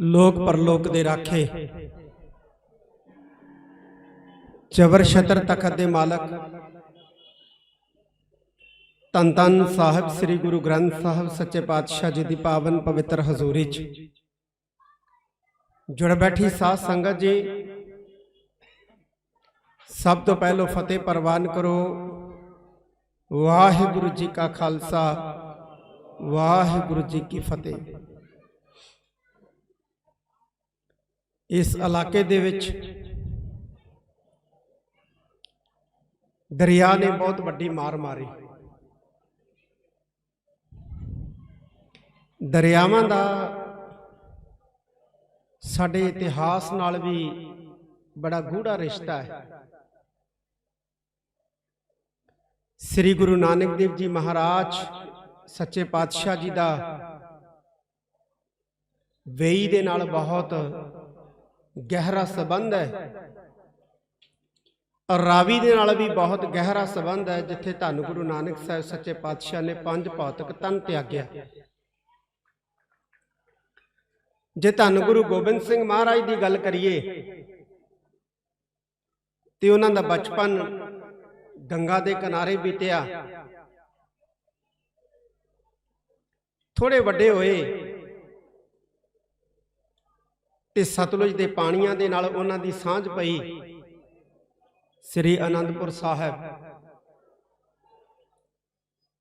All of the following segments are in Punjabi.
ਲੋਕ ਪਰਲੋਕ ਦੇ ਰਾਖੇ। ਜਬਰ ਸ਼ਤਰ ਤਖਤ ਦੇ ਮਾਲਕ। ਤਨ ਤਨ ਸਾਹਿਬ ਸ੍ਰੀ ਗੁਰੂ ਗ੍ਰੰਥ ਸਾਹਿਬ ਸੱਚੇ ਪਾਤਸ਼ਾਹ ਜੀ ਦੀ ਪਾਵਨ ਪਵਿੱਤਰ ਹਜ਼ੂਰੀ 'ਚ। ਜੁੜ ਬੈਠੀ ਸਾਧ ਸੰਗਤ ਜੀ। ਸਭ ਤੋਂ ਪਹਿਲਾਂ ਫਤਿਹ ਪ੍ਰਵਾਨ ਕਰੋ। ਵਾਹਿਗੁਰੂ ਜੀ ਕਾ ਖਾਲਸਾ, ਵਾਹਿਗੁਰੂ ਜੀ ਕੀ ਫਤਿਹ। ਇਸ ਇਲਾਕੇ ਦੇ ਵਿੱਚ ਦਰਿਆ ਨੇ ਬਹੁਤ ਵੱਡੀ ਮਾਰ ਮਾਰੀ। ਦਰਿਆਵਾਂ ਦਾ ਸਾਡੇ ਇਤਿਹਾਸ ਨਾਲ ਵੀ ਬੜਾ ਗੂੜਾ ਰਿਸ਼ਤਾ ਹੈ। ਸ੍ਰੀ ਗੁਰੂ ਨਾਨਕ ਦੇਵ ਜੀ ਮਹਾਰਾਜ ਸੱਚੇ ਪਾਤਸ਼ਾਹ ਜੀ ਦਾ ਵੇਈ ਦੇ ਨਾਲ ਬਹੁਤ ਗਹਿਰਾ ਸਬੰਧ ਹੈ। ਰਾਵੀ ਦੇ ਨਾਲ ਵੀ ਬਹੁਤ ਗਹਿਰਾ ਸਬੰਧ ਹੈ, ਜਿੱਥੇ ਧੰਨ ਗੁਰੂ ਨਾਨਕ ਸਾਹਿਬ ਸੱਚੇ ਪਾਤਸ਼ਾਹ ਨੇ ਪੰਜ ਭੌਤਿਕ ਤਨ ਤਿਆਗਿਆ। ਜੇ ਧੰਨ ਗੁਰੂ ਗੋਬਿੰਦ ਸਿੰਘ ਮਹਾਰਾਜ ਦੀ ਗੱਲ ਕਰੀਏ, ਤੇ ਉਹਨਾਂ ਦਾ ਬਚਪਨ ਗੰਗਾ ਦੇ ਕਿਨਾਰੇ ਬੀਤਿਆ। ਥੋੜੇ ਵੱਡੇ ਹੋਏ ਤੇ ਸਤਲੁਜ ਦੇ ਪਾਣੀਆਂ ਦੇ ਨਾਲ ਉਹਨਾਂ ਦੀ ਸਾਂਝ ਪਈ। ਸ੍ਰੀ ਅਨੰਦਪੁਰ ਸਾਹਿਬ।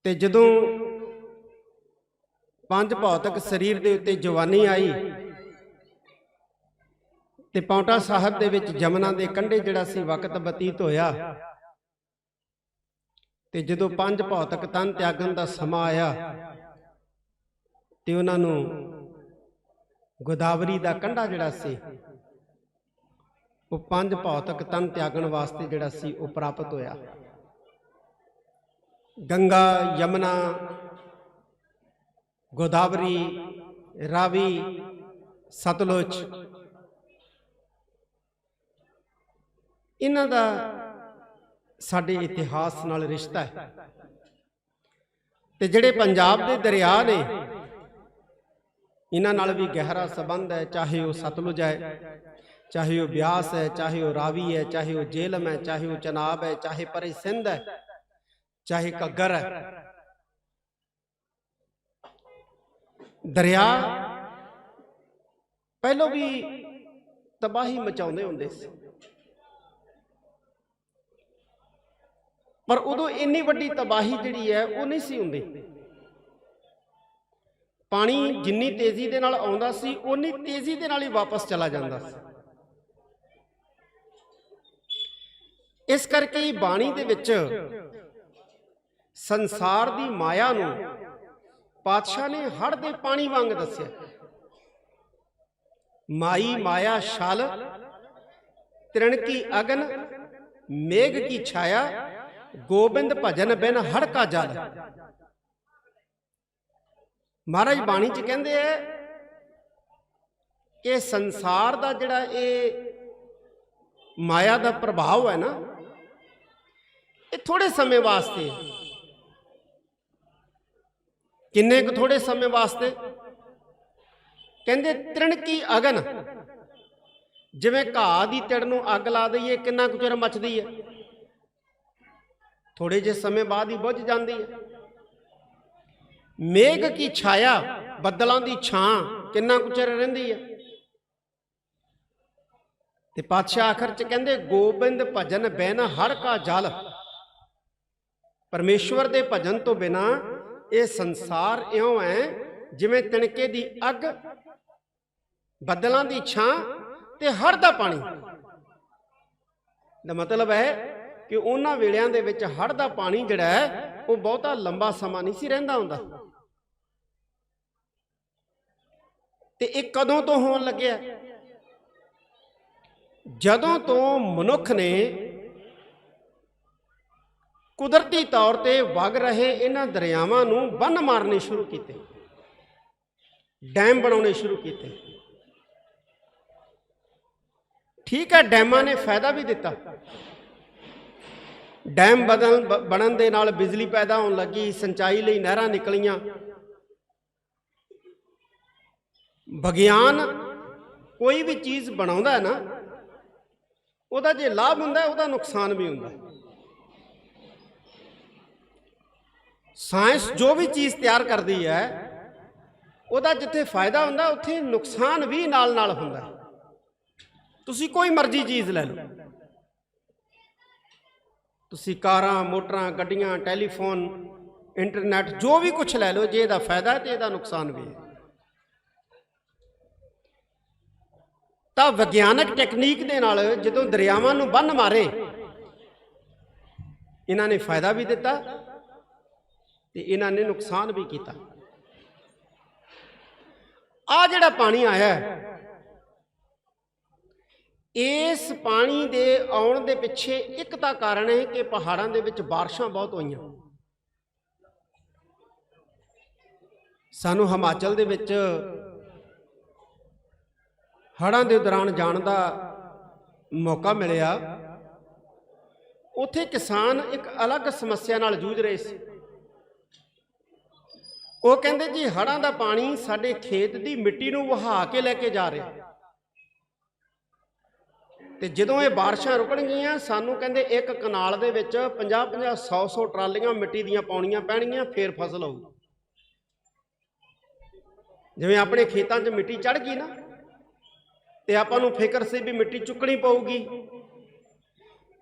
ਤੇ ਜਦੋਂ ਪੰਜ ਭੌਤਿਕ ਸਰੀਰ ਦੇ ਉੱਤੇ ਜਵਾਨੀ ਆਈ, ਤੇ ਪੌਂਟਾ ਸਾਹਿਬ ਦੇ ਵਿੱਚ ਜਮਨਾ ਦੇ ਕੰਢੇ ਜਿਹੜਾ ਸੀ ਵਕਤ ਬਤੀਤ ਹੋਇਆ, ਤੇ ਜਦੋਂ ਪੰਜ ਭੌਤਿਕ ਤਨ ਤਿਆਗਣ ਦਾ ਸਮਾਂ ਆਇਆ, ਤੇ ਉਹਨਾਂ ਨੂੰ ਗੋਦਾਵਰੀ ਦਾ ਕੰਢਾ ਜਿਹੜਾ ਸੀ, ਉਹ ਪੰਜ ਭੌਤਿਕ ਤਨ ਤਿਆਗਣ ਵਾਸਤੇ ਜਿਹੜਾ ਸੀ, ਉਹ ਪ੍ਰਾਪਤ ਹੋਇਆ। ਗੰਗਾ, ਯਮਨਾ, ਗੋਦਾਵਰੀ, ਰਾਵੀ, ਸਤਲੁਜ। ਇਹਨਾਂ ਦਾ ਸਾਡੇ ਇਤਿਹਾਸ ਨਾਲ ਰਿਸ਼ਤਾ ਹੈ। ਤੇ ਜਿਹੜੇ ਪੰਜਾਬ ਦੇ ਦਰਿਆ ਨੇ ਇਹਨਾਂ ਨਾਲ ਵੀ ਗਹਿਰਾ ਸਬੰਧ ਹੈ, ਚਾਹੇ ਉਹ ਸਤਲੁਜ ਹੈ, ਚਾਹੇ ਉਹ ਬਿਆਸ ਹੈ, ਚਾਹੇ ਉਹ ਰਾਵੀ ਹੈ, ਚਾਹੇ ਉਹ ਜੇਲਮ ਹੈ, ਚਾਹੇ ਉਹ ਚਨਾਬ ਹੈ, ਚਾਹੇ ਪਰੇ ਸਿੰਧ ਹੈ, ਚਾਹੇ ਘੱਗਰ ਹੈ। ਦਰਿਆ ਪਹਿਲੋਂ ਵੀ ਤਬਾਹੀ ਮਚਾਉਂਦੇ ਹੁੰਦੇ ਸੀ। ਪਰ ਉਦੋਂ ਇੰਨੀ ਵੱਡੀ ਤਬਾਹੀ ਜਿਹੜੀ ਹੈ, ਉਹ ਨਹੀਂ ਸੀ ਹੁੰਦੀ। ਪਾਣੀ ਜਿੰਨੀ ਤੇਜ਼ੀ ਦੇ ਨਾਲ ਆਉਂਦਾ ਸੀ ਉਨੀ ਤੇਜ਼ੀ ਦੇ ਨਾਲ ਹੀ ਵਾਪਸ ਚਲਾ ਜਾਂਦਾ ਸੀ। ਇਸ ਕਰਕੇ ਹੀ ਬਾਣੀ ਦੇ ਵਿੱਚ ਸੰਸਾਰ ਦੀ ਮਾਇਆ ਨੂੰ ਪਾਤਸ਼ਾਹ ਨੇ ਹੜ ਦੇ ਪਾਣੀ ਵਾਂਗ ਦੱਸਿਆ। ਮਾਈ ਮਾਇਆ ਛਲ, ਤ੍ਰਿਣ ਕੀ ਅਗਨ, ਮੇਘ ਕੀ ਛਾਇਆ, ਗੋਬਿੰਦ ਭਜਨ ਬਿਨ ਹੜ ਕਾ ਜਲ। ਮਹਾਰਾਜ ਬਾਣੀ ਚ ਕਹਿੰਦੇ ਐ ਕਿ ਸੰਸਾਰ ਦਾ ਜਿਹੜਾ ਇਹ ਮਾਇਆ ਦਾ ਪ੍ਰਭਾਵ ਹੈ ਨਾ, ਇਹ ਥੋੜੇ ਸਮੇਂ ਵਾਸਤੇ। ਕਿੰਨੇ ਕੁ ਥੋੜੇ ਸਮੇਂ ਵਾਸਤੇ? ਕਹਿੰਦੇ ਤ੍ਰਿਣ ਕੀ ਅਗਨ। ਜਿਵੇਂ ਘਾਹ ਦੀ ਤਿੜ ਨੂੰ ਅੱਗ ਲਾ ਦਈਏ, ਕਿੰਨਾ ਕੁ ਚਿਰ ਮੱਚਦੀ ਹੈ? ਥੋੜੇ ਜਿਹੇ ਸਮੇਂ ਬਾਅਦ ਹੀ ਬੁੱਝ ਜਾਂਦੀ ਹੈ। ਮੇਘ ਕੀ ਛਾਇਆ ਬੱਦਲਾਂ ਦੀ ਛਾਂ, ਕਿੰਨਾ ਕੁ ਚਿਰ ਰਹਿੰਦੀ ਹੈ ਤੇ ਪਾਤਸ਼ਾਹ ਆਖਰ ਚ ਕਹਿੰਦੇ, ਗੋਬਿੰਦ ਭਜਨ ਬਿਨ ਹਰ ਕਾ ਜਲ। ਪਰਮੇਸ਼ਵਰ ਦੇ ਭਜਨ ਤੋਂ ਬਿਨਾ ਇਹ ਸੰਸਾਰ ਇਉਂ ਹੈ, ਜਿਵੇਂ ਤਿਣਕੇ ਦੀ ਅੱਗ, ਬੱਦਲਾਂ ਦੀ ਛਾਂ ਤੇ ਹੜ ਦਾ ਪਾਣੀ। ਦਾ ਮਤਲਬ ਹੈ ਕਿ ਉਹਨਾਂ ਵੇਲਿਆਂ ਦੇ ਵਿੱਚ ਹੜ ਦਾ ਪਾਣੀ ਜਿਹੜਾ ਹੈ, ਉਹ ਬਹੁਤਾ ਲੰਬਾ ਸਮਾਂ ਨਹੀਂ ਸੀ ਰਹਿੰਦਾ ਹੁੰਦਾ। ਤੇ ਇਹ ਕਦੋਂ ਤੋਂ ਹੋਣ ਲੱਗਿਆ? ਜਦੋਂ ਤੋਂ ਮਨੁੱਖ ਨੇ ਕੁਦਰਤੀ ਤੌਰ ਤੇ ਵਗ ਰਹੇ ਇਹਨਾਂ ਦਰਿਆਵਾਂ ਨੂੰ ਬੰਨ ਮਾਰਨੇ ਸ਼ੁਰੂ ਕੀਤੇ, ਡੈਮ ਬਣਾਉਣੇ ਸ਼ੁਰੂ ਕੀਤੇ। ਠੀਕ ਹੈ, ਡੈਮਾਂ ਨੇ ਫਾਇਦਾ ਵੀ ਦਿੱਤਾ। ਡੈਮ ਬਦਲ, ਬ- ਬਣਨ ਦੇ ਨਾਲ ਬਿਜਲੀ ਪੈਦਾ ਹੋਣ ਲੱਗੀ, ਸਿੰਚਾਈ ਲਈ ਨਹਿਰਾਂ ਨਿਕਲੀਆਂ। ਵਿਗਿਆਨ ਕੋਈ ਵੀ ਚੀਜ਼ ਬਣਾਉਂਦਾ ਹੈ ਨਾ ਉਹਦਾ ਜੇ ਲਾਭ ਹੁੰਦਾ ਹੈ, ਉਹਦਾ ਨੁਕਸਾਨ ਵੀ ਹੁੰਦਾ ਹੈ। ਸਾਇੰਸ ਜੋ ਵੀ ਚੀਜ਼ ਤਿਆਰ ਕਰਦੀ ਹੈ ਉਹਦਾ ਜਿੱਥੇ ਫਾਇਦਾ ਹੁੰਦਾ ਉੱਥੇ ਨੁਕਸਾਨ ਵੀ ਨਾਲ ਨਾਲ ਹੁੰਦਾ ਹੈ। ਤੁਸੀਂ ਕੋਈ ਮਰਜ਼ੀ ਚੀਜ਼ ਲੈ ਲਓ। ਤੁਸੀਂ ਕਾਰਾਂ ਮੋਟਰਾਂ ਗੱਡੀਆਂ ਟੈਲੀਫੋਨ ਇੰਟਰਨੈਟ ਜੋ ਵੀ ਕੁਝ ਲੈ ਲਓ ਜੇ ਇਹਦਾ ਫਾਇਦਾ ਹੈ ਤੇ ਇਹਦਾ ਨੁਕਸਾਨ ਵੀ ਹੈ। ਤਾਂ ਵਿਗਿਆਨਕ ਟੈਕਨੀਕ ਦੇ ਨਾਲ ਜਦੋਂ ਦਰਿਆਵਾਂ ਨੂੰ ਬੰਨ ਮਾਰੇ, ਇਹਨਾਂ ਨੇ ਫਾਇਦਾ ਵੀ ਦਿੱਤਾ ਤੇ ਇਹਨਾਂ ਨੇ ਨੁਕਸਾਨ ਵੀ ਕੀਤਾ। ਆ ਜਿਹੜਾ ਪਾਣੀ ਆਇਆ ਇਸ ਪਾਣੀ ਦੇ ਆਉਣ ਦੇ ਪਿੱਛੇ ਇੱਕ ਤਾਂ ਕਾਰਨ ਹੈ ਕਿ ਪਹਾੜਾਂ ਦੇ ਵਿੱਚ ਬਾਰਿਸ਼ਾਂ ਬਹੁਤ ਹੋਈਆਂ। ਸਾਨੂੰ ਹਿਮਾਚਲ ਦੇ ਵਿੱਚ ਹੜ੍ਹਾਂ ਦੇ ਦੌਰਾਨ ਜਾਣ ਦਾ ਮੌਕਾ ਮਿਲਿਆ। ਉੱਥੇ ਕਿਸਾਨ ਇੱਕ ਅਲੱਗ ਸਮੱਸਿਆ ਨਾਲ ਜੂਝ ਰਹੇ ਸੀ। ਉਹ ਕਹਿੰਦੇ ਜੀ, ਹੜ੍ਹਾਂ ਦਾ ਪਾਣੀ ਸਾਡੇ ਖੇਤ ਦੀ ਮਿੱਟੀ ਨੂੰ ਵਹਾ ਕੇ ਲੈ ਕੇ ਜਾ ਰਿਹਾ। ਤੇ ਜਦੋਂ ਇਹ ਬਾਰਿਸ਼ਾਂ ਰੁਕਣਗੀਆਂ, ਸਾਨੂੰ ਕਹਿੰਦੇ ਇੱਕ ਕਨਾਲ ਦੇ ਵਿੱਚ 50 50 100 100 ਟਰਾਲੀਆਂ ਮਿੱਟੀ ਦੀਆਂ ਪਾਉਣੀਆਂ ਪੈਣਗੀਆਂ, ਫੇਰ ਫਸਲ ਹੋਊ। ਜਿਵੇਂ ਆਪਣੇ ਖੇਤਾਂ 'ਚ ਮਿੱਟੀ ਚੜ ਗਈ ਨਾ ਤੇ ਆਪਾਂ ਨੂੰ ਫਿਕਰ ਸੀ ਵੀ ਮਿੱਟੀ ਚੁੱਕਣੀ ਪਊਗੀ।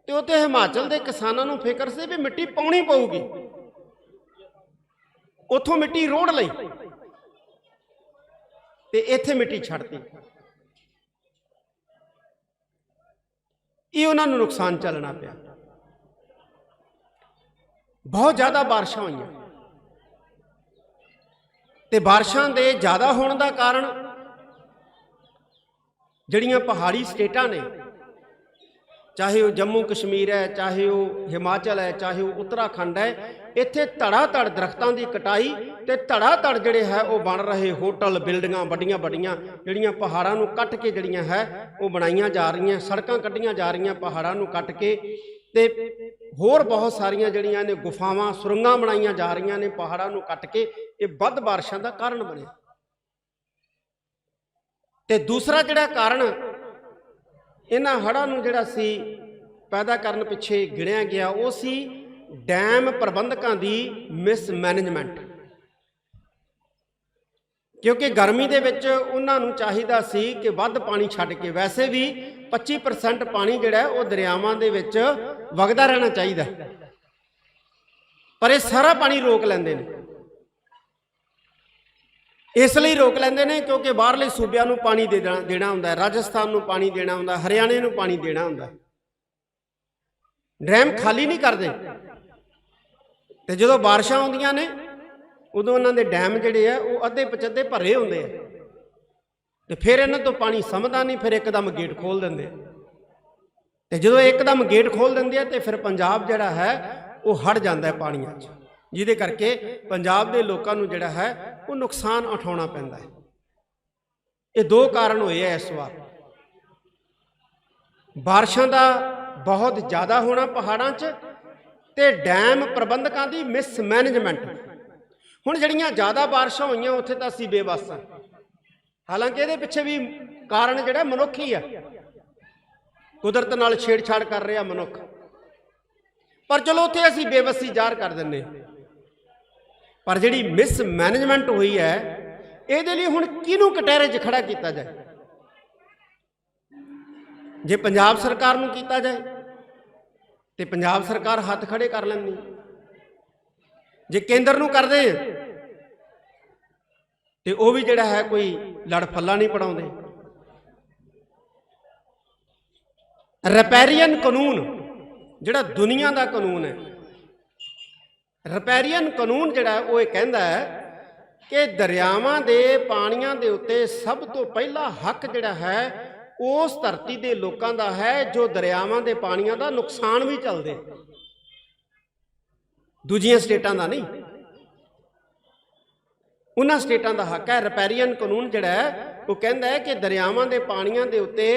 ਤੇ ਉੱਥੇ ਹਿਮਾਚਲ ਦੇ ਕਿਸਾਨਾਂ ਨੂੰ ਫਿਕਰ ਸੀ ਵੀ ਮਿੱਟੀ ਪਾਉਣੀ ਪਊਗੀ। ਉੱਥੋਂ ਮਿੱਟੀ ਰੋੜ ਲਈ। ਤੇ ਇੱਥੇ ਮਿੱਟੀ ਛੱਡਤੀ। ਇਹ ਉਹਨਾਂ ਨੂੰ ਨੁਕਸਾਨ ਚੱਲਣਾ ਪਿਆ। ਬਹੁਤ ਜ਼ਿਆਦਾ ਬਾਰਿਸ਼ਾਂ ਹੋਈਆਂ। ਤੇ ਬਾਰਿਸ਼ਾਂ ਦੇ ਜ਼ਿਆਦਾ ਹੋਣ ਦਾ ਕਾਰਨ ਜਿਹੜੀਆਂ ਪਹਾੜੀ ਸਟੇਟਾਂ ਨੇ, ਚਾਹੇ ਉਹ ਜੰਮੂ ਕਸ਼ਮੀਰ ਹੈ, ਚਾਹੇ ਉਹ ਹਿਮਾਚਲ ਹੈ, ਚਾਹੇ ਉਹ ਉੱਤਰਾਖੰਡ ਹੈ, ਇੱਥੇ ਧੜਾ ਧੜ ਦਰਖਤਾਂ ਦੀ ਕਟਾਈ ਤੇ ਧੜਾ ਧੜ ਜਿਹੜੇ ਹੈ, ਉਹ ਬਣ ਰਹੇ ਹੋਟਲ ਬਿਲਡਿੰਗਾਂ ਵੱਡੀਆਂ ਵੱਡੀਆਂ, ਜਿਹੜੀਆਂ ਪਹਾੜਾਂ ਨੂੰ ਕੱਟ ਕੇ ਜਿਹੜੀਆਂ ਹੈ, ਉਹ ਬਣਾਈਆਂ ਜਾ ਰਹੀਆਂ, ਸੜਕਾਂ ਕੱਢੀਆਂ ਜਾ ਰਹੀਆਂ ਪਹਾੜਾਂ ਨੂੰ ਕੱਟ ਕੇ ਤੇ ਹੋਰ ਬਹੁਤ ਸਾਰੀਆਂ ਜਿਹੜੀਆਂ ਨੇ ਗੁਫਾਵਾਂ, ਸੁਰੰਗਾਂ ਬਣਾਈਆਂ ਜਾ ਰਹੀਆਂ ਨੇ ਪਹਾੜਾਂ ਨੂੰ ਕੱਟ ਕੇ, ਇਹ ਵੱਧ ਬਾਰਿਸ਼ਾਂ ਦਾ ਕਾਰਨ ਬਣਿਆ। ਤੇ ਦੂਸਰਾ ਜਿਹੜਾ ਕਾਰਨ ਇਹਨਾਂ ਹੜ੍ਹਾਂ ਨੂੰ ਜਿਹੜਾ ਸੀ ਪੈਦਾ ਕਰਨ ਪਿੱਛੇ ਗਿਣਿਆ ਗਿਆ, ਉਹ ਸੀ ਡੈਮ ਪ੍ਰਬੰਧਕਾਂ ਦੀ ਮਿਸਮੈਨੇਜਮੈਂਟ ਕਿਉਂਕਿ ਗਰਮੀ ਦੇ ਵਿੱਚ ਉਹਨਾਂ ਨੂੰ ਚਾਹੀਦਾ ਸੀ ਕਿ ਵੱਧ ਪਾਣੀ ਛੱਡ ਕੇ, ਵੈਸੇ ਵੀ 25% ਪਾਣੀ ਜਿਹੜਾ ਉਹ ਦਰਿਆਵਾਂ ਦੇ ਵਿੱਚ ਵਗਦਾ ਰਹਿਣਾ ਚਾਹੀਦਾ। ਪਰ ਇਹ ਸਾਰਾ ਪਾਣੀ ਰੋਕ ਲੈਂਦੇ ਨੇ। ਇਸ ਲਈ ਰੋਕ ਲੈਂਦੇ ਨੇ ਕਿਉਂਕਿ ਬਾਹਰਲੇ ਸੂਬਿਆਂ ਨੂੰ ਪਾਣੀ ਦੇ ਦੇਣਾ ਦੇਣਾ ਹੁੰਦਾ ਹੈ, ਰਾਜਸਥਾਨ ਨੂੰ ਪਾਣੀ ਦੇਣਾ ਹੁੰਦਾ ਹਰਿਆਣੇ ਨੂੰ ਪਾਣੀ ਦੇਣਾ ਹੁੰਦਾ ਡੈਮ ਖਾਲੀ ਨਹੀਂ ਕਰਦੇ। ਤੇ ਜਦੋਂ ਬਾਰਿਸ਼ਾਂ ਆਉਂਦੀਆਂ ਨੇ, ਉਦੋਂ ਉਹਨਾਂ ਦੇ ਡੈਮ ਜਿਹੜੇ ਆ, ਉਹ ਅੱਧੇ ਪਚੱਧੇ ਭਰੇ ਹੁੰਦੇ ਆ। ਤੇ ਫਿਰ ਇਹਨਾਂ ਤੋਂ ਪਾਣੀ ਸਮਝਦਾ ਨਹੀਂ, ਫਿਰ ਇੱਕਦਮ ਗੇਟ ਖੋਲ ਦਿੰਦੇ ਆ। ਤੇ ਜਦੋਂ ਇੱਕਦਮ ਗੇਟ ਖੋਲ ਦਿੰਦੇ ਆ, ਤੇ ਫਿਰ ਪੰਜਾਬ ਜਿਹੜਾ ਹੈ, ਉਹ ਹਟ ਜਾਂਦਾ ਹੈ ਪਾਣੀਆਂ 'ਚ। ਜਿਹਦੇ ਕਰਕੇ ਪੰਜਾਬ ਦੇ ਲੋਕਾਂ ਨੂੰ ਜਿਹੜਾ ਹੈ ਉਹ ਨੁਕਸਾਨ ਉਠਾਉਣਾ ਪੈਂਦਾ ਹੈ। ਇਹ ਦੋ ਕਾਰਨ ਹੋਏ ਆ ਇਸ ਵਾਰ। ਬਾਰਿਸ਼ਾਂ ਦਾ ਬਹੁਤ ਜ਼ਿਆਦਾ ਹੋਣਾ ਪਹਾੜਾਂ 'ਚ ਤੇ ਡੈਮ ਪ੍ਰਬੰਧਕਾਂ ਦੀ ਮਿਸਮੈਨੇਜਮੈਂਟ। ਹੁਣ ਜਿਹੜੀਆਂ ਜ਼ਿਆਦਾ ਬਾਰਿਸ਼ਾਂ ਹੋਈਆਂ, ਉੱਥੇ ਤਾਂ ਅਸੀਂ ਬੇਵੱਸ ਹਾਂ ਹਾਲਾਂਕਿ ਇਹਦੇ ਪਿੱਛੇ ਵੀ ਕਾਰਨ ਜਿਹੜਾ ਮਨੁੱਖ ਹੀ ਆ। ਕੁਦਰਤ ਨਾਲ ਛੇੜਛਾੜ ਕਰ ਰਿਹਾ ਮਨੁੱਖ। ਪਰ ਚਲੋ ਉੱਥੇ ਅਸੀਂ ਬੇਵੱਸੀ ਜ਼ਾਹਰ ਕਰ ਦਿੰਨੇ ਪਰ ਜਿਹੜੀ ਮਿਸ ਮੈਨੇਜਮੈਂਟ ਹੋਈ ਹੈ, ਇਹਦੇ ਲਈ ਹੁਣ ਕਿਹਨੂੰ ਕਟਹਿਰੇ 'ਚ ਖੜਾ ਕੀਤਾ ਜਾਏ? ਜੇ ਪੰਜਾਬ ਸਰਕਾਰ ਨੂੰ ਕੀਤਾ ਜਾਏ, ਤੇ ਪੰਜਾਬ ਸਰਕਾਰ ਹੱਥ ਖੜੇ ਕਰ ਲੈਂਦੀ ਜੇ ਕੇਂਦਰ ਨੂੰ ਕਰਦੇ ਤੇ ਉਹ ਵੀ ਜਿਹੜਾ ਹੈ ਕੋਈ ਲੜ ਫੱਲਾ ਨਹੀਂ ਪੜਾਉਂਦੇ। ਰੈਪੈਰੀਅਨ ਕਾਨੂੰਨ, ਜਿਹੜਾ ਦੁਨੀਆ ਦਾ ਕਾਨੂੰਨ ਹੈ ਰੈਪੈਰੀਅਨ ਕਾਨੂੰਨ ਜਿਹੜਾ ਉਹ ਇਹ ਕਹਿੰਦਾ ਹੈ ਕਿ ਦਰਿਆਵਾਂ ਦੇ ਪਾਣੀਆਂ ਦੇ ਉੱਤੇ ਸਭ ਤੋਂ ਪਹਿਲਾ ਹੱਕ ਜਿਹੜਾ ਹੈ, ਉਸ ਧਰਤੀ ਦੇ ਲੋਕਾਂ ਦਾ ਹੈ, ਜੋ ਦਰਿਆਵਾਂ ਦੇ ਪਾਣੀਆਂ ਦਾ ਨੁਕਸਾਨ ਵੀ ਚੱਲਦੇ। ਦੂਜੀਆਂ ਸਟੇਟਾਂ ਦਾ ਨਹੀਂ। ਉਹਨਾਂ ਸਟੇਟਾਂ ਦਾ ਹੱਕ ਹੈ। ਰੈਪੈਰੀਅਨ ਕਾਨੂੰਨ ਜਿਹੜਾ ਉਹ ਕਹਿੰਦਾ ਹੈ ਕਿ ਦਰਿਆਵਾਂ ਦੇ ਪਾਣੀਆਂ ਦੇ ਉੱਤੇ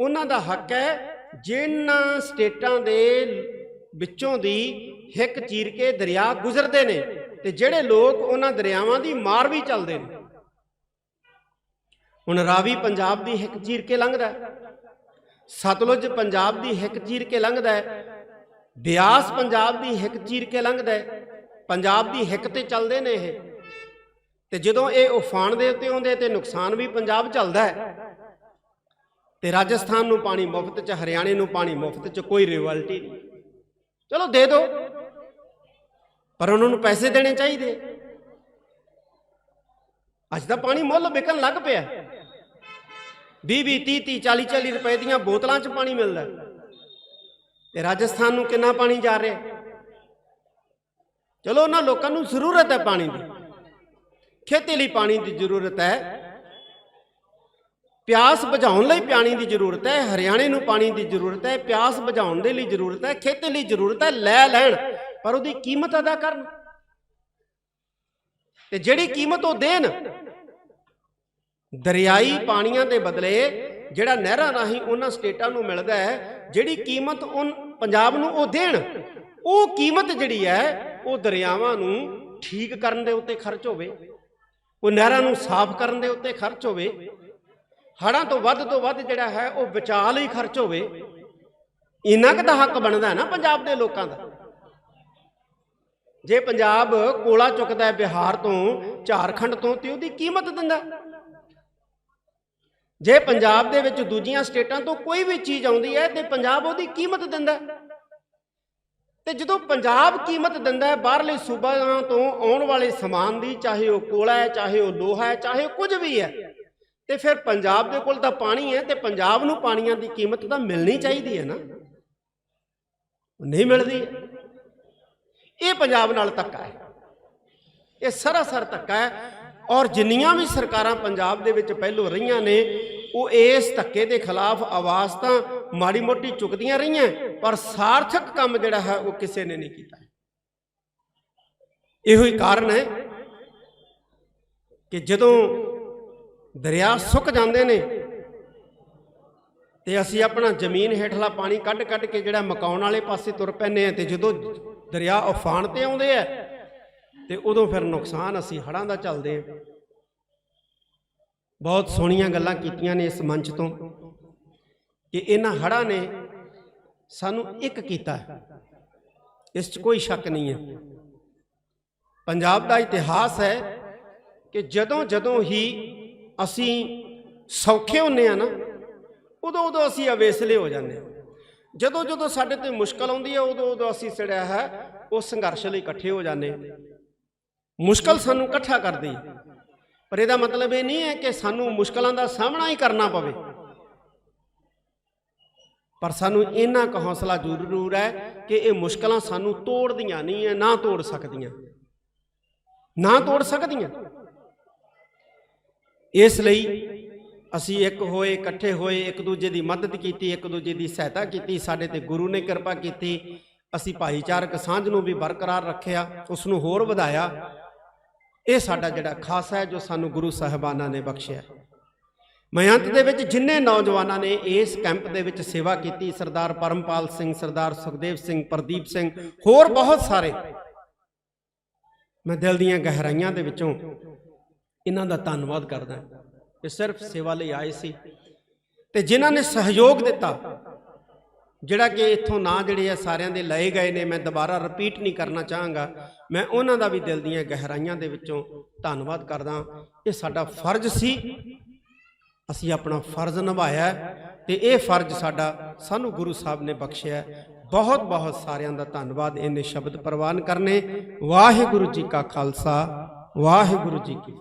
ਉਹਨਾਂ ਦਾ ਹੱਕ ਹੈ, ਜਿਨ੍ਹਾਂ ਸਟੇਟਾਂ ਦੇ ਵਿੱਚੋਂ ਦੀ ਹਿੱਕ ਚੀਰ ਕੇ ਦਰਿਆ ਗੁਜ਼ਰਦੇ ਨੇ ਤੇ ਜਿਹੜੇ ਲੋਕ ਉਹਨਾਂ ਦਰਿਆਵਾਂ ਦੀ ਮਾਰ ਵੀ ਚੱਲਦੇ ਨੇ। ਹੁਣ ਰਾਵੀ ਪੰਜਾਬ ਦੀ ਹਿੱਕ ਚੀਰ ਕੇ ਲੰਘਦਾ ਹੈ। ਸਤਲੁਜ ਪੰਜਾਬ ਦੀ ਹਿੱਕ ਚੀਰ ਕੇ ਲੰਘਦਾ ਹੈ। ਬਿਆਸ ਪੰਜਾਬ ਦੀ ਹਿੱਕ ਚੀਰ ਕੇ ਲੰਘਦਾ ਹੈ। ਪੰਜਾਬ ਦੀ ਹਿੱਕ ਤੇ ਚੱਲਦੇ ਨੇ ਇਹ। ਤੇ ਜਦੋਂ ਇਹ ਉਫਾਨ ਦੇ ਉੱਤੇ ਆਉਂਦੇ ਤੇ ਨੁਕਸਾਨ ਵੀ ਪੰਜਾਬ ਚੱਲਦਾ ਹੈ। ਤੇ ਰਾਜਸਥਾਨ ਨੂੰ ਪਾਣੀ ਮੁਫਤ ਚ, ਹਰਿਆਣੇ ਨੂੰ ਪਾਣੀ ਮੁਫਤ ਚ ਕੋਈ ਰਿਵਲਟੀ ਨਹੀਂ। ਚਲੋ ਦੇ ਦਿਓ। ਪਰ ਉਹਨਾਂ ਨੂੰ ਪੈਸੇ ਦੇਣੇ ਚਾਹੀਦੇ। ਅੱਜ ਤਾਂ ਪਾਣੀ ਮੁੱਲ ਵਿਕਣ ਲੱਗ ਪਿਆ। 20 20 30 30 40 40 ਰੁਪਏ ਦੀਆਂ ਬੋਤਲਾਂ 'ਚ ਪਾਣੀ ਮਿਲਦਾ। ਹੈ। ਤੇ ਰਾਜਸਥਾਨ ਨੂੰ ਕਿੰਨਾ ਪਾਣੀ ਜਾ ਰਿਹਾ? ਚਲੋ ਉਹਨਾਂ ਲੋਕਾਂ ਨੂੰ ਜ਼ਰੂਰਤ ਹੈ ਪਾਣੀ ਦੀ। ਖੇਤੀ ਲਈ ਪਾਣੀ ਦੀ ਜ਼ਰੂਰਤ ਹੈ। ਪਿਆਸ ਬੁਝਾਉਣ ਲਈ ਪਾਣੀ ਦੀ ਜ਼ਰੂਰਤ ਹੈ, ਹਰਿਆਣੇ ਨੂੰ ਪਾਣੀ ਦੀ ਜ਼ਰੂਰਤ ਹੈ, ਪਿਆਸ ਬੁਝਾਉਣ ਦੇ ਲਈ ਜ਼ਰੂਰਤ ਹੈ, ਖੇਤੀ ਲਈ ਜ਼ਰੂਰਤ ਹੈ, ਲੈ ਲੈਣ, ਪਰ ਉਹਦੀ ਕੀਮਤ ਅਦਾ ਕਰਨ। ਤੇ ਜਿਹੜੀ ਕੀਮਤ ਉਹ ਦੇਣ, ਦਰਿਆਈ ਪਾਣੀਆਂ ਦੇ ਬਦਲੇ ਜਿਹੜਾ ਨਹਿਰਾਂ ਰਾਹੀਂ ਉਹਨਾਂ ਸਟੇਟਾਂ ਨੂੰ ਮਿਲਦਾ ਹੈ, ਜਿਹੜੀ ਕੀਮਤ ਉਹ ਪੰਜਾਬ ਨੂੰ ਉਹ ਦੇਣ, ਉਹ ਕੀਮਤ ਜਿਹੜੀ ਹੈ, ਉਹ ਦਰਿਆਵਾਂ ਨੂੰ ਠੀਕ ਕਰਨ ਦੇ ਉੱਤੇ ਖਰਚ ਹੋਵੇ, ਉਹ ਨਹਿਰਾਂ ਨੂੰ ਸਾਫ਼ ਕਰਨ ਦੇ ਉੱਤੇ ਖਰਚ ਹੋਵੇ ਹੜਾਂ ਤੋਂ ਵੱਧ ਤੋਂ ਵੱਧ ਜਿਹੜਾ ਹੈ ਉਹ ਬਚਾਅ ਲਈ ਖਰਚ ਹੋਵੇ। ਇੰਨਾ ਕੁ ਦਾ ਹੱਕ ਬਣਦਾ ਨਾ ਪੰਜਾਬ ਦੇ ਲੋਕਾਂ ਦਾ। ਜੇ ਪੰਜਾਬ ਕੋਲਾ ਚੁੱਕਦਾ ਹੈ ਬਿਹਾਰ ਤੋਂ, ਝਾਰਖੰਡ ਤੋਂ, ਤੇ ਉਹਦੀ ਕੀਮਤ ਦਿੰਦਾ ਜੇ ਪੰਜਾਬ ਦੇ ਵਿੱਚ ਦੂਜੀਆਂ ਸਟੇਟਾਂ ਤੋਂ ਕੋਈ ਵੀ ਚੀਜ਼ ਆਉਂਦੀ ਹੈ ਤੇ ਪੰਜਾਬ ਉਹਦੀ ਕੀਮਤ ਦਿੰਦਾ ਤੇ ਜਦੋਂ ਪੰਜਾਬ ਕੀਮਤ ਦਿੰਦਾ ਹੈ, ਬਾਹਰਲੇ ਸੂਬਾਂ ਤੋਂ ਆਉਣ ਵਾਲੇ ਸਮਾਨ ਦੀ, ਚਾਹੇ ਉਹ ਕੋਲਾ ਹੈ, ਚਾਹੇ ਉਹ ਲੋਹਾ ਹੈ, ਚਾਹੇ ਉਹ ਕੁਝ ਵੀ ਹੈ ਤੇ ਫਿਰ ਪੰਜਾਬ ਦੇ ਕੋਲ ਤਾਂ ਪਾਣੀ ਹੈ ਤੇ ਪੰਜਾਬ ਨੂੰ ਪਾਣੀਆਂ ਦੀ ਕੀਮਤ ਤਾਂ ਮਿਲਣੀ ਚਾਹੀਦੀ ਹੈ ਨਾ। ਨਹੀਂ ਮਿਲਦੀ। ਇਹ ਪੰਜਾਬ ਨਾਲ ਧੱਕਾ ਹੈ। ਇਹ ਸਰਾਸਰ ਧੱਕਾ ਹੈ ਔਰ ਜਿੰਨੀਆਂ ਵੀ ਸਰਕਾਰਾਂ ਪੰਜਾਬ ਦੇ ਵਿੱਚ ਪਹਿਲੋਂ ਰਹੀਆਂ ਨੇ, ਉਹ ਇਸ ਧੱਕੇ ਦੇ ਖਿਲਾਫ ਆਵਾਜ਼ ਤਾਂ ਮਾੜੀ ਮੋਟੀ ਚੁੱਕਦੀਆਂ ਰਹੀਆਂ, ਪਰ ਸਾਰਥਕ ਕੰਮ ਜਿਹੜਾ ਹੈ ਉਹ ਕਿਸੇ ਨੇ ਨਹੀਂ ਕੀਤਾ। ਇਹੋ ਹੀ ਕਾਰਨ ਹੈ ਕਿ ਜਦੋਂ ਦਰਿਆ ਸੁੱਕ ਜਾਂਦੇ ਨੇ। ਤੇ ਅਸੀਂ ਆਪਣਾ ਜ਼ਮੀਨ ਹੇਠਲਾ ਪਾਣੀ ਕੱਢ ਕੱਢ ਕੇ ਜਿਹੜਾ ਮਕਾਉਣ ਵਾਲੇ ਪਾਸੇ ਤੁਰ ਪੈਂਦੇ ਆ ਤੇ ਜਦੋਂ ਦਰਿਆ ਉਫਾਨ ਤੇ ਆਉਂਦੇ ਆ, ਤੇ ਉਦੋਂ ਫਿਰ ਨੁਕਸਾਨ ਅਸੀਂ ਹੜਾਂ ਦਾ ਚੱਲਦੇ ਆ ਬਹੁਤ ਸੋਹਣੀਆਂ ਗੱਲਾਂ ਕੀਤੀਆਂ ਨੇ ਇਸ ਮੰਚ ਤੋਂ ਕਿ ਇਹਨਾਂ ਹੜਾਂ ਨੇ ਸਾਨੂੰ ਇੱਕ ਕੀਤਾ। ਇਸ 'ਚ ਕੋਈ ਸ਼ੱਕ ਨਹੀਂ ਹੈ। ਪੰਜਾਬ ਦਾ ਇਤਿਹਾਸ ਹੈ ਕਿ ਜਦੋਂ ਜਦੋਂ ਹੀ ਅਸੀਂ ਸੌਖੇ ਹੁੰਨੇ ਆ ਨਾ, ਉਦੋਂ ਉਦੋਂ ਅਸੀਂ ਅਵੇਸਲੇ ਹੋ ਜਾਂਦੇ ਹਾਂ ਜਦੋਂ ਜਦੋਂ ਸਾਡੇ ਤੇ ਮੁਸ਼ਕਲ ਆਉਂਦੀ ਹੈ ਉਦੋਂ ਉਦੋਂ ਅਸੀਂ ਸੜਿਆ ਹੈ, ਉਹ ਸੰਘਰਸ਼ ਲਈ ਇਕੱਠੇ ਹੋ ਜਾਂਦੇ ਹਾਂ ਮੁਸ਼ਕਲ ਸਾਨੂੰ ਇਕੱਠਾ ਕਰਦੀ। ਪਰ ਇਹਦਾ ਮਤਲਬ ਇਹ ਨਹੀਂ ਹੈ ਕਿ ਸਾਨੂੰ ਮੁਸ਼ਕਲਾਂ ਦਾ ਸਾਹਮਣਾ ਹੀ ਕਰਨਾ ਪਵੇ। ਪਰ ਸਾਨੂੰ ਇੰਨਾ ਕੁ ਹੌਸਲਾ ਜ਼ਰੂਰ ਹੈ ਕਿ ਇਹ ਮੁਸ਼ਕਲਾਂ ਸਾਨੂੰ ਤੋੜਦੀਆਂ ਨਹੀਂ ਹੈ, ਨਾ ਤੋੜ ਸਕਦੀਆਂ। ਨਾ ਤੋੜ ਸਕਦੀਆਂ। ਇਸ ਲਈ ਅਸੀਂ ਇੱਕ ਹੋਏ, ਇਕੱਠੇ ਹੋਏ, ਇੱਕ ਦੂਜੇ ਦੀ ਮਦਦ ਕੀਤੀ, ਇੱਕ ਦੂਜੇ ਦੀ ਸਹਾਇਤਾ ਕੀਤੀ, ਸਾਡੇ ਤੇ ਗੁਰੂ ਨੇ ਕਿਰਪਾ ਕੀਤੀ, ਅਸੀਂ ਭਾਈਚਾਰਕ ਸਾਂਝ ਨੂੰ ਵੀ ਬਰਕਰਾਰ ਰੱਖਿਆ, ਉਸ ਨੂੰ ਹੋਰ ਵਧਾਇਆ। ਇਹ ਸਾਡਾ ਜਿਹੜਾ ਖਾਸਾ ਹੈ, ਜੋ ਸਾਨੂੰ ਗੁਰੂ ਸਾਹਿਬਾਨਾਂ ਨੇ ਬਖਸ਼ਿਆ। ਮੈਂ ਅੰਤ ਦੇ ਵਿੱਚ ਜਿੰਨੇ ਨੌਜਵਾਨਾਂ ਨੇ ਇਸ ਕੈਂਪ ਦੇ ਵਿੱਚ ਸੇਵਾ ਕੀਤੀ, ਸਰਦਾਰ ਪਰਮਪਾਲ ਸਿੰਘ, ਸਰਦਾਰ ਸੁਖਦੇਵ ਸਿੰਘ, ਪ੍ਰਦੀਪ ਸਿੰਘ, ਹੋਰ ਬਹੁਤ ਸਾਰੇ। ਮੈਂ ਦਿਲ ਦੀਆਂ ਗਹਿਰਾਈਆਂ ਦੇ ਵਿੱਚੋਂ ਇਹਨਾਂ ਦਾ ਧੰਨਵਾਦ ਕਰਦਾ ਇਹ ਸਿਰਫ ਸੇਵਾ ਲਈ ਆਏ ਸੀ ਤੇ ਜਿਨ੍ਹਾਂ ਨੇ ਸਹਿਯੋਗ ਦਿੱਤਾ, ਜਿਹੜਾ ਕਿ ਇੱਥੋਂ ਨਾਂ ਜਿਹੜੇ ਆ ਸਾਰਿਆਂ ਦੇ ਲਏ ਗਏ ਨੇ, ਮੈਂ ਦੁਬਾਰਾ ਰਿਪੀਟ ਨਹੀਂ ਕਰਨਾ ਚਾਹਾਂਗਾ। ਮੈਂ ਉਹਨਾਂ ਦਾ ਵੀ ਦਿਲ ਦੀਆਂ ਗਹਿਰਾਈਆਂ ਦੇ ਵਿੱਚੋਂ ਧੰਨਵਾਦ ਕਰਦਾ ਇਹ ਸਾਡਾ ਫਰਜ਼ ਸੀ, ਅਸੀਂ ਆਪਣਾ ਫਰਜ਼ ਨਿਭਾਇਆ ਹੈ ਤੇ ਇਹ ਫਰਜ਼ ਸਾਡਾ ਸਾਨੂੰ ਗੁਰੂ ਸਾਹਿਬ ਨੇ ਬਖਸ਼ਿਆ ਬਹੁਤ ਬਹੁਤ ਸਾਰਿਆਂ ਦਾ ਧੰਨਵਾਦ ਇਹਨੇ ਸ਼ਬਦ ਪ੍ਰਵਾਨ ਕਰਨੇ। ਵਾਹਿਗੁਰੂ ਜੀ ਕਾ ਖਾਲਸਾ, ਵਾਹਿਗੁਰੂ ਜੀ ਕੀ